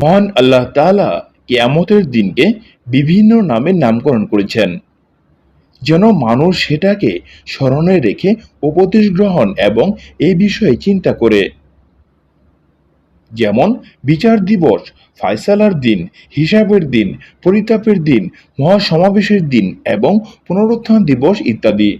মহান আল্লাহ তালা কিয়ামতের দিনকে বিভিন্ন নামে নামকরণ করেছেন। যেন মানুষ সেটাকে স্মরণে রেখে উপদেশ গ্রহণ এবং এই বিষয়ে চিন্তা করে। যেমন বিচার দিবস, ফায়সালার দিন, হিসাবের দিন, পরিতাপের দিন, মহাসমাবেশের দিন এবং পুনরুত্থান দিবস ইত্যাদি।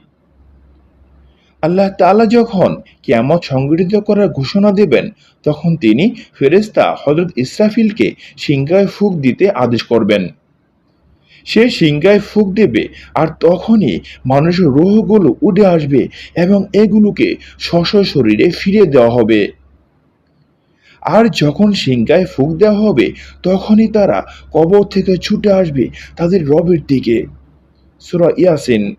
আল্লাহ তাআলা যখন কিয়ামত সংগঠিত করার ঘোষণা দেবেন, তখন তিনি ফেরেশতা হজরত ইসরাফিলকে সিংহায় ফুক দিতে আদেশ করবেন। সে সিংহায় ফুক দেবে আর তখনই মানুষের রোহগুলো উঠে আসবে এবং এগুলোকে স্বশ শরীরে ফিরে দেওয়া হবে। আর যখন সিংহায় ফুক দেওয়া হবে, তখনই তারা কবর থেকে ছুটে আসবে তাদের রবের দিকে। সুরা ইয়াসিন।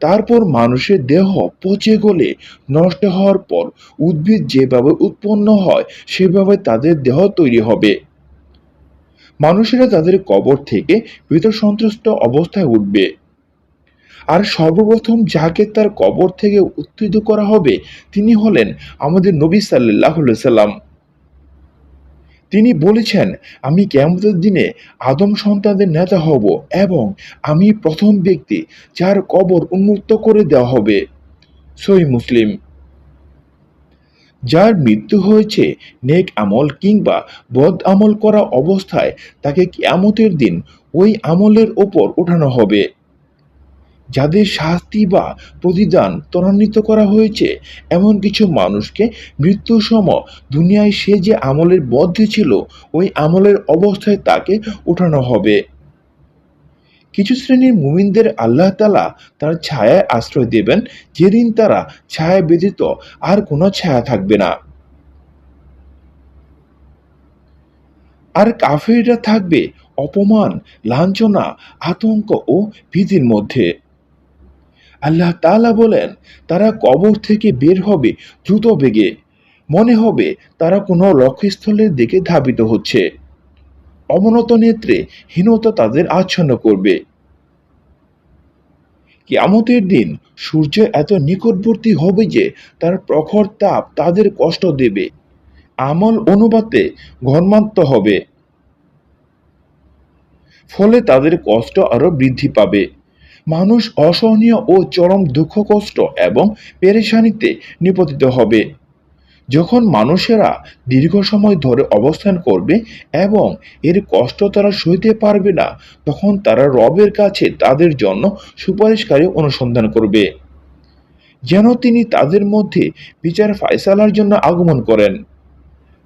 তারপর মানুষের দেহ পচে গলে নষ্ট হওয়ার পর উদ্ভিদ যেভাবে উৎপন্ন হয়, সেভাবে তাদের দেহ তৈরি হবে। মানুষেরা তাদের কবর থেকে ভিতর সন্ত্রস্ত অবস্থায় উঠবে। আর সর্বপ্রথম যাকে তার কবর থেকে উত্থিত করা হবে, তিনি হলেন আমাদের নবী সাল্লাহ সাল্লাম। তিনি বলেছেন, আমি কেমতের দিনে আদম সন্তানদের নেতা হব এবং আমি প্রথম ব্যক্তি যার কবর উন্মুক্ত করে দেওয়া হবে। সই মুসলিম। যার মৃত্যু হয়েছে নেক আমল কিংবা বদ আমল করা অবস্থায় তাকে কিয়ামতের দিন ওই আমলের ওপর ওঠানো হবে। যাদের শাস্তি বা প্রতিদান ত্বরান্বিত করা হয়েছে, এমন কিছু মানুষকে মৃত্যুর সময় দুনিয়ায় সে যে আমলের বদ্ধে ছিল, ওই আমলের অবস্থায় তাকে উঠানো হবে। কিছু শ্রেণির মুমিনদের আল্লাহ তালা তার ছায়ায় আশ্রয় দেবেন, যেদিন তারা ছায়া ব্যতীত আর কোনো ছায়া থাকবে না। আর কাফেররা থাকবে অপমান, লাঞ্ছনা, আতঙ্ক ও ভীতির মধ্যে। আল্লাহ তালা বলেন, তারা কবর থেকে বের হবে দ্রুত বেগে। মনে হবে তারা কোনো লক্ষ্যস্থলের দিকে ধাবিত হচ্ছে। অবনত নেত্রে হীনতা তাদের আচ্ছন্ন করবে। কিয়ামতের দিন সূর্য এত নিকটবর্তী হবে যে তার প্রখর তাপ তাদের কষ্ট দেবে। আমল অনুপাতে ঘর্মান্ত হবে। ফলে তাদের কষ্ট আরও বৃদ্ধি পাবে। মানুষ অসহনীয় ও চরম দুঃখ, কষ্ট এবং পেরেশানিতে নিপতিত হবে। যখন মানুষেরা দীর্ঘ সময় ধরে অবস্থান করবে এবং এর কষ্ট তারা সইতে পারবে না, তখন তারা রবের কাছে তাদের জন্য সুপারিশকারী অনুসন্ধান করবে। যেন তিনি তাদের মধ্যে বিচার ফায়সালার জন্য আগমন করেন।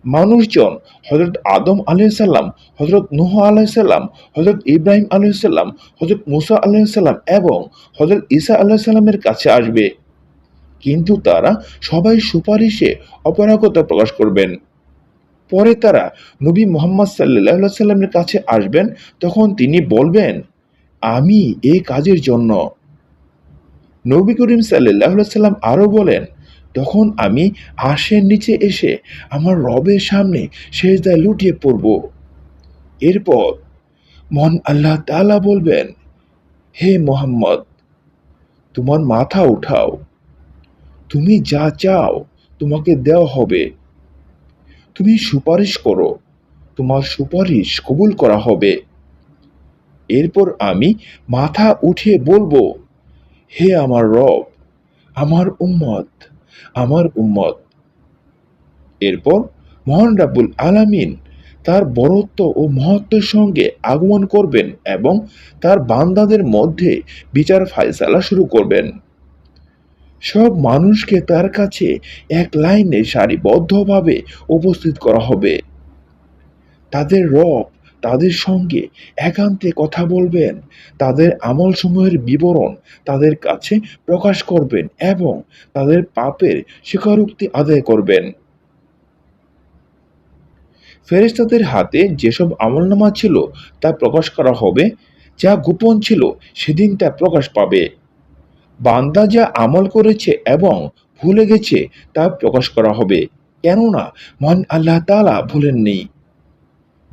মানুষজন হজরত আদম আলাইসাল্লাম হজরত নুহ আলাইসাল্লাম হজরত ইব্রাহিম আলাইসাল্লাম হজরত মুসা আলাইসাল্লাম এবং হজরত ঈসা আলাইসাল্লামের কাছে আসবে। কিন্তু তারা সবাই সুপারিশে অপারগতা প্রকাশ করবেন। পরে তারা নবী মোহাম্মদ সাল্লাহ সাল্লামের কাছে আসবেন, তখন তিনি বলবেন, আমি এই কাজের জন্য। নবী করিম সাল্লাহ সাল্লাম আরও বলেন তখন আমি আশের নিচে এসে আমার রবের সামনে সেজদায় লুটিয়ে পড়ব। এরপর মন আল্লাহ তাআলা বলবেন, হে মোহাম্মদ, তোমার মাথা উঠাও। তুমি যা চাও তোমাকে দেওয়া হবে। তুমি সুপারিশ করো, তোমার সুপারিশ কবুল করা হবে। এরপর আমি মাথা উঠিয়ে বলব, হে আমার রব, আমার উম্মত আমার উম্মত। এরপর মহান রাব্বুল আলামিন তার বরত্ব ও মহত্বের সঙ্গে আগমন করবেন এবং তার বান্দাদের মধ্যে বিচার ফায়সালা শুরু করবেন। সব মানুষকে তার কাছে এক লাইনে সারিবদ্ধভাবে উপস্থিত করা হবে। তাদের রব তাদের সঙ্গে একান্তে কথা বলবেন, তাদের আমলসমূহের বিবরণ তাদের কাছে প্রকাশ করবেন এবং তাদের পাপের স্বীকারোক্তি আদায় করবেন। ফেরেস্তাদের হাতে যেসব আমলনামা ছিল তা প্রকাশ করা হবে, যা গোপন ছিল সেদিন তা প্রকাশ পাবে। বান্দা যা আমল করেছে এবং ভুলে গেছে তা প্রকাশ করা হবে। কেননা মহান আল্লাহ তাআলা ভুলেননি।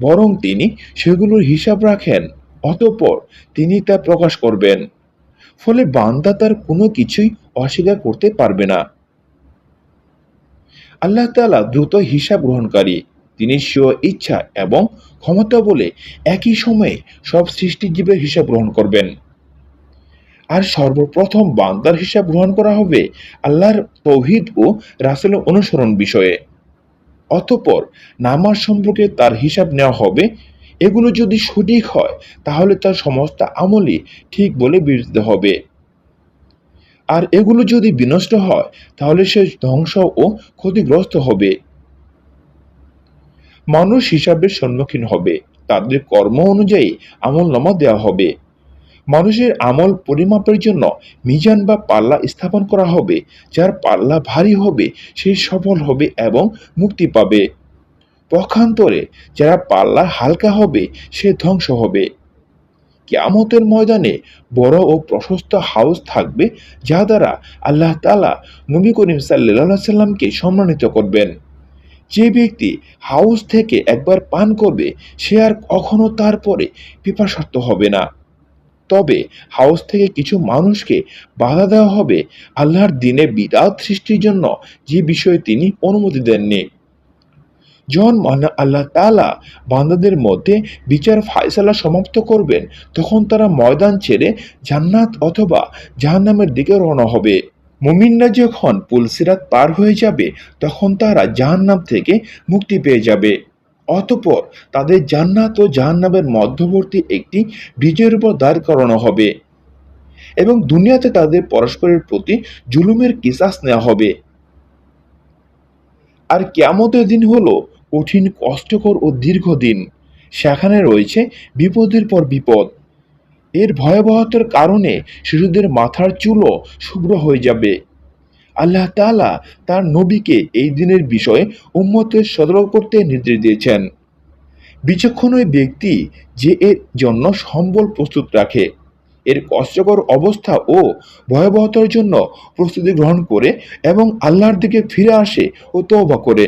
বরং তিনি সেগুলোর হিসাব রাখেন, অতঃপর তিনি তা প্রকাশ করবেন। ফলে বান্দা তার কোনো কিছুই অস্বীকার করতে পারবে না। আল্লাহ তালা দ্রুত হিসাব গ্রহণকারী, তিনি স্ব ইচ্ছা এবং ক্ষমতা বলে একই সময়ে সব সৃষ্টিজীবের হিসাব গ্রহণ করবেন। আর সর্বপ্রথম বান্দার হিসাব গ্রহণ করা হবে আল্লাহর তৌহিদ ও রাসেলের অনুসরণ বিষয়ে। অতঃপর নামাজ সম্পর্কে তার হিসাব নেওয়া হবে। এগুলো যদি সঠিক হয়, তাহলে তার সমস্ত আমলই ঠিক বলে বিবেচিত হবে। আর এগুলো যদি বিনষ্ট হয়, তাহলে সে ধ্বংস ও ক্ষতিগ্রস্ত হবে। মানুষ হিসাবের সম্মুখীন হবে। তাদের কর্ম অনুযায়ী আমল নামা দেওয়া হবে। মানুষের আমল পরিমাপের জন্য মিজান বা পাল্লা স্থাপন করা হবে, যার পাল্লা ভারী হবে, সে সফল হবে এবং মুক্তি পাবে। পক্ষান্তরে, যারা পাল্লা হালকা হবে, সে ধ্বংস হবে। কেয়ামতের ময়দানে বড় ও প্রশস্ত হাউস থাকবে, যা দ্বারা আল্লাহ তালা নবী করিম সাল্লাহ সাল্লামকে সম্মানিত করবেন। যে ব্যক্তি হাউস থেকে একবার পান করবে, সে আর কখনো তারপরে পিপাসার্থ হবে না। তবে হাউস থেকে কিছু মানুষকে বাধা দেওয়া হবে আল্লাহর দিনে বিদাত সৃষ্টির জন্য যে বিষয়ে তিনি অনুমতি দেননি। যখন আল্লাহ তালা বান্দাদের মধ্যে বিচার ফায়সালা সমাপ্ত করবেন, তখন তারা ময়দান ছেড়ে জান্নাত অথবা জাহান্নামের দিকে রওনা হবে। মুমিনরা যখন পুলসিরাত পার হয়ে যাবে, তখন তারা জাহান্নাম থেকে মুক্তি পেয়ে যাবে। অতপর তাদের জান্নাত ও জাহান্নামের মধ্যবর্তী একটি ব্রিজের উপর দাঁড় করানো হবে এবং দুনিয়াতে তাদের পরস্পরের প্রতি জুলুমের কিসাস নেওয়া হবে। আর কেয়ামতের দিন হলো কঠিন, কষ্টকর ও দীর্ঘ দিন সেখানে রয়েছে বিপদের পর বিপদ। এর ভয়াবহতার কারণে শিশুদের মাথার চুলও শুভ্র হয়ে যাবে। আল্লাহ তালা তার নবীকে এই দিনের বিষয়ে উম্মতের সতর্ক করতে নির্দেশ দিয়েছেন। বিচক্ষণ ওই ব্যক্তি যে এর জন্য সম্বল প্রস্তুত রাখে, এর কষ্টকর অবস্থা ও ভয়াবহতার জন্য প্রস্তুতি গ্রহণ করে এবং আল্লাহর দিকে ফিরে আসে ও তওবা করে।